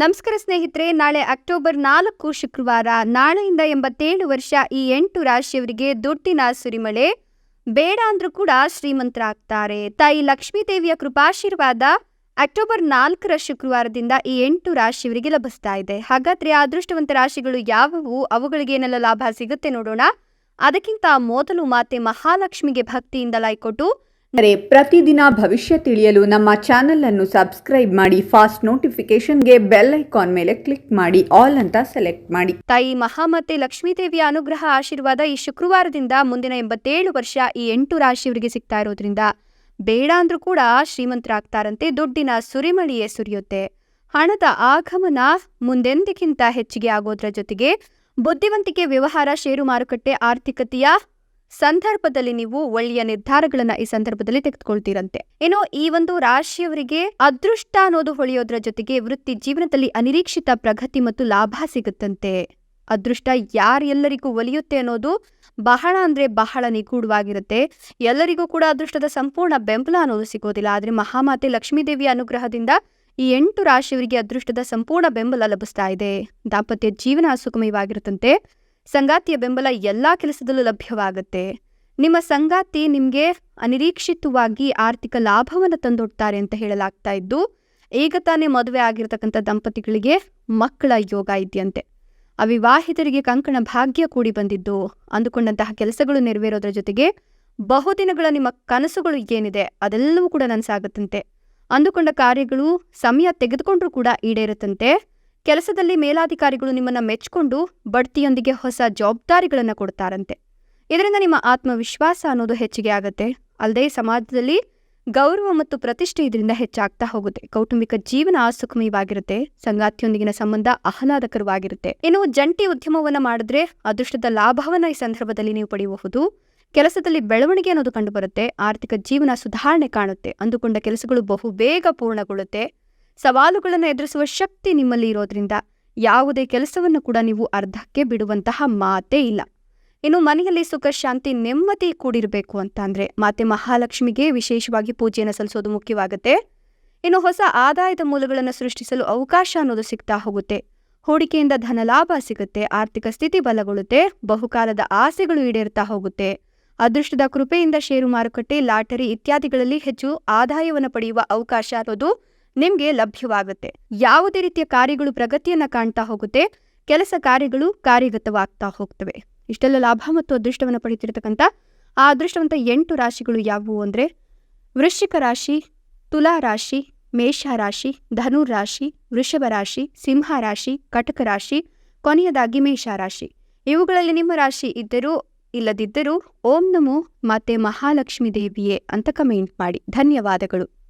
ನಮಸ್ಕಾರ ಸ್ನೇಹಿತರೆ, ನಾಳೆ ಅಕ್ಟೋಬರ್ ನಾಲ್ಕು ಶುಕ್ರವಾರ ನಾಳೆಯಿಂದ ಎಂಬತ್ತೇಳು ವರ್ಷ ಈ ಎಂಟು ರಾಶಿಯವರಿಗೆ ದುಡ್ಡಿನ ಸುರಿಮಳೆ. ಬೇಡ ಅಂದ್ರೂ ಕೂಡ ಶ್ರೀಮಂತರಾಗ್ತಾರೆ. ತಾಯಿ ಲಕ್ಷ್ಮೀದೇವಿಯ ಕೃಪಾಶೀರ್ವಾದ ಅಕ್ಟೋಬರ್ ನಾಲ್ಕರ ಶುಕ್ರವಾರದಿಂದ ಈ ಎಂಟು ರಾಶಿಯವರಿಗೆ ಲಭಿಸ್ತಾ ಇದೆ. ಹಾಗಾದ್ರೆ ಅದೃಷ್ಟವಂತ ರಾಶಿಗಳು ಯಾವುವು? ಅವುಗಳಿಗೆ ಏನೆಲ್ಲ ಲಾಭ ಸಿಗುತ್ತೆ ನೋಡೋಣ. ಅದಕ್ಕಿಂತ ಮೊದಲು ಮಾತೆ ಮಹಾಲಕ್ಷ್ಮಿಗೆ ಭಕ್ತಿಯಿಂದ ಲೈಕ್ ಕೊಟ್ಟು ಅಂದರೆ ಪ್ರತಿದಿನ ಭವಿಷ್ಯ ತಿಳಿಯಲು ನಮ್ಮ ಚಾನೆಲ್ ಅನ್ನು ಸಬ್ಸ್ಕ್ರೈಬ್ ಮಾಡಿ, ಫಾಸ್ಟ್ ನೋಟಿಫಿಕೇಶನ್ಗೆ ಬೆಲ್ ಐಕಾನ್ ಮೇಲೆ ಕ್ಲಿಕ್ ಮಾಡಿ, ಆಲ್ ಅಂತ ಸೆಲೆಕ್ಟ್ ಮಾಡಿ. ತಾಯಿ ಮಹಾಮಾತೆ ಲಕ್ಷ್ಮೀದೇವಿಯ ಅನುಗ್ರಹ, ಆಶೀರ್ವಾದ ಈ ಶುಕ್ರವಾರದಿಂದ ಮುಂದಿನ ಎಂಬತ್ತೇಳು ವರ್ಷ ಈ ಎಂಟು ರಾಶಿಯವರಿಗೆ ಸಿಗ್ತಾ ಇರೋದ್ರಿಂದ ಬೇಡ ಅಂದ್ರೂ ಕೂಡ ಶ್ರೀಮಂತರಾಗ್ತಾರಂತೆ, ದುಡ್ಡಿನ ಸುರಿಮಳಿಯೇ ಸುರಿಯುತ್ತೆ. ಹಣದ ಆಗಮನ ಮುಂದೆಂದಿಗಿಂತ ಹೆಚ್ಚಿಗೆ ಆಗೋದ್ರ ಜೊತೆಗೆ ಬುದ್ಧಿವಂತಿಕೆ ವ್ಯವಹಾರ, ಷೇರು ಮಾರುಕಟ್ಟೆ, ಆರ್ಥಿಕತೆಯ ಸಂದರ್ಭದಲ್ಲಿ ನೀವು ಒಳ್ಳೆಯ ನಿರ್ಧಾರಗಳನ್ನ ಈ ಸಂದರ್ಭದಲ್ಲಿ ತೆಗೆದುಕೊಳ್ತೀರಂತೆ. ಇನ್ನು ಈ ಒಂದು ರಾಶಿಯವರಿಗೆ ಅದೃಷ್ಟ ಅನ್ನೋದು ಹೊಳೆಯೋದ್ರ ಜೊತೆಗೆ ವೃತ್ತಿ ಜೀವನದಲ್ಲಿ ಅನಿರೀಕ್ಷಿತ ಪ್ರಗತಿ ಮತ್ತು ಲಾಭ ಸಿಗುತ್ತಂತೆ. ಅದೃಷ್ಟ ಯಾರೆಲ್ಲರಿಗೂ ಒಲಿಯುತ್ತೆ ಅನ್ನೋದು ಬಹಳ ಅಂದ್ರೆ ಬಹಳ ನಿಗೂಢವಾಗಿರುತ್ತೆ. ಎಲ್ಲರಿಗೂ ಕೂಡ ಅದೃಷ್ಟದ ಸಂಪೂರ್ಣ ಬೆಂಬಲ ಅನ್ನೋದು ಸಿಗೋದಿಲ್ಲ. ಆದ್ರೆ ಮಹಾಮಾತೆ ಲಕ್ಷ್ಮೀದೇವಿಯ ಅನುಗ್ರಹದಿಂದ ಈ ಎಂಟು ರಾಶಿಯವರಿಗೆ ಅದೃಷ್ಟದ ಸಂಪೂರ್ಣ ಬೆಂಬಲ ಲಭಿಸ್ತಾ ಇದೆ. ದಾಂಪತ್ಯ ಜೀವನ ಸುಗಮವಾಗಿರುತ್ತಂತೆ. ಸಂಗಾತಿಯ ಬೆಂಬಲ ಎಲ್ಲಾ ಕೆಲಸದಲ್ಲೂ ಲಭ್ಯವಾಗುತ್ತೆ. ನಿಮ್ಮ ಸಂಗಾತಿ ನಿಮಗೆ ಅನಿರೀಕ್ಷಿತವಾಗಿ ಆರ್ಥಿಕ ಲಾಭವನ್ನು ತಂದೊಡ್ತಾರೆ ಅಂತ ಹೇಳಲಾಗ್ತಾ ಇದ್ದು, ಈಗ ತಾನೇ ಮದುವೆ ಆಗಿರತಕ್ಕಂಥ ದಂಪತಿಗಳಿಗೆ ಮಕ್ಕಳ ಯೋಗ ಇದೆಯಂತೆ. ಅವಿವಾಹಿತರಿಗೆ ಕಂಕಣ ಭಾಗ್ಯ ಕೂಡಿ ಬಂದಿದ್ದು, ಅಂದುಕೊಂಡಂತಹ ಕೆಲಸಗಳು ನೆರವೇರೋದ್ರ ಜೊತೆಗೆ ಬಹುದಿನಗಳ ನಿಮ್ಮ ಕನಸುಗಳು ಏನಿದೆ ಅದೆಲ್ಲವೂ ಕೂಡ ನನಸಾಗುತ್ತಂತೆ. ಅಂದುಕೊಂಡ ಕಾರ್ಯಗಳು ಸಮಯ ತೆಗೆದುಕೊಂಡ್ರೂ ಕೂಡ ಈಡೇರುತ್ತಂತೆ. ಕೆಲಸದಲ್ಲಿ ಮೇಲಾಧಿಕಾರಿಗಳು ನಿಮ್ಮನ್ನ ಮೆಚ್ಕೊಂಡು ಬಡ್ತಿಯೊಂದಿಗೆ ಹೊಸ ಜವಾಬ್ದಾರಿಗಳನ್ನು ಕೊಡ್ತಾರಂತೆ. ಇದರಿಂದ ನಿಮ್ಮ ಆತ್ಮವಿಶ್ವಾಸ ಅನ್ನೋದು ಹೆಚ್ಚಿಗೆ ಆಗುತ್ತೆ. ಅಲ್ಲದೆ ಸಮಾಜದಲ್ಲಿ ಗೌರವ ಮತ್ತು ಪ್ರತಿಷ್ಠೆ ಇದರಿಂದ ಹೆಚ್ಚಾಗ್ತಾ ಹೋಗುತ್ತೆ. ಕೌಟುಂಬಿಕ ಜೀವನ ಸುಖಮಯವಾಗಿರುತ್ತೆ ಸಂಗಾತಿಯೊಂದಿಗಿನ ಸಂಬಂಧ ಆಹ್ಲಾದಕರವಾಗಿರುತ್ತೆ. ಇನ್ನು ಜಂಟಿ ಉದ್ಯಮವನ್ನ ಮಾಡಿದ್ರೆ ಅದೃಷ್ಟದ ಲಾಭವನ್ನ ಈ ಸಂದರ್ಭದಲ್ಲಿ ನೀವು ಪಡೆಯಬಹುದು. ಕೆಲಸದಲ್ಲಿ ಬೆಳವಣಿಗೆ ಅನ್ನೋದು ಕಂಡುಬರುತ್ತೆ. ಆರ್ಥಿಕ ಜೀವನ ಸುಧಾರಣೆ ಕಾಣುತ್ತೆ. ಅಂದುಕೊಂಡ ಕೆಲಸಗಳು ಬಹು ಬೇಗ ಪೂರ್ಣಗೊಳ್ಳುತ್ತೆ. ಸವಾಲುಗಳನ್ನು ಎದುರಿಸುವ ಶಕ್ತಿ ನಿಮ್ಮಲ್ಲಿ ಇರೋದ್ರಿಂದ ಯಾವುದೇ ಕೆಲಸವನ್ನು ಕೂಡ ನೀವು ಅರ್ಧಕ್ಕೆ ಬಿಡುವಂತಹ ಮಾತೇ ಇಲ್ಲ. ಇನ್ನು ಮನೆಯಲ್ಲಿ ಸುಖ, ಶಾಂತಿ, ನೆಮ್ಮದಿ ಕೂಡಿರಬೇಕು ಅಂತ ಅಂದರೆ ಮಾತೆ ಮಹಾಲಕ್ಷ್ಮಿಗೆ ವಿಶೇಷವಾಗಿ ಪೂಜೆಯನ್ನು ಸಲ್ಲಿಸೋದು ಮುಖ್ಯವಾಗುತ್ತೆ. ಇನ್ನು ಹೊಸ ಆದಾಯದ ಮೂಲಗಳನ್ನು ಸೃಷ್ಟಿಸಲು ಅವಕಾಶ ಅನ್ನೋದು ಸಿಗ್ತಾ ಹೋಗುತ್ತೆ. ಹೂಡಿಕೆಯಿಂದ ಧನಲಾಭ ಸಿಗುತ್ತೆ, ಆರ್ಥಿಕ ಸ್ಥಿತಿ ಬಲಗೊಳ್ಳುತ್ತೆ, ಬಹುಕಾಲದ ಆಸೆಗಳು ಈಡೇರ್ತಾ ಹೋಗುತ್ತೆ. ಅದೃಷ್ಟದ ಕೃಪೆಯಿಂದ ಷೇರು ಮಾರುಕಟ್ಟೆ, ಲಾಟರಿ ಇತ್ಯಾದಿಗಳಲ್ಲಿ ಹೆಚ್ಚು ಆದಾಯವನ್ನು ಪಡೆಯುವ ಅವಕಾಶ ಅನ್ನೋದು ನಿಮ್ಗೆ ಲಭ್ಯವಾಗುತ್ತೆ. ಯಾವುದೇ ರೀತಿಯ ಕಾರ್ಯಗಳು ಪ್ರಗತಿಯನ್ನ ಕಾಣ್ತಾ ಹೋಗುತ್ತೆ, ಕೆಲಸ ಕಾರ್ಯಗಳು ಕಾರ್ಯಗತವಾಗ್ತಾ ಹೋಗ್ತವೆ. ಇಷ್ಟೆಲ್ಲ ಲಾಭ ಮತ್ತು ಅದೃಷ್ಟವನ್ನು ಪಡೆಯುತ್ತಿರತಕ್ಕಂಥ ಆ ಅದೃಷ್ಟವಂತ ಎಂಟು ರಾಶಿಗಳು ಯಾವುವು ಅಂದ್ರೆ, ವೃಶ್ಚಿಕ ರಾಶಿ, ತುಲಾ ರಾಶಿ, ಮೇಷ ರಾಶಿ ಧನು ರಾಶಿ, ವೃಷಭ ರಾಶಿ, ಸಿಂಹ ರಾಶಿ, ಕಟಕ ರಾಶಿ, ಕೊನೆಯದಾಗಿ ಮೇಷ ರಾಶಿ. ಇವುಗಳಲ್ಲಿ ನಿಮ್ಮ ರಾಶಿ ಇದ್ದರೂ ಇಲ್ಲದಿದ್ದರೂ ಓಂ ನಮೋ ಮತ್ತೆ ಮಹಾಲಕ್ಷ್ಮಿ ದೇವಿಯೇ ಅಂತ ಕಮೆಂಟ್ ಮಾಡಿ. ಧನ್ಯವಾದಗಳು.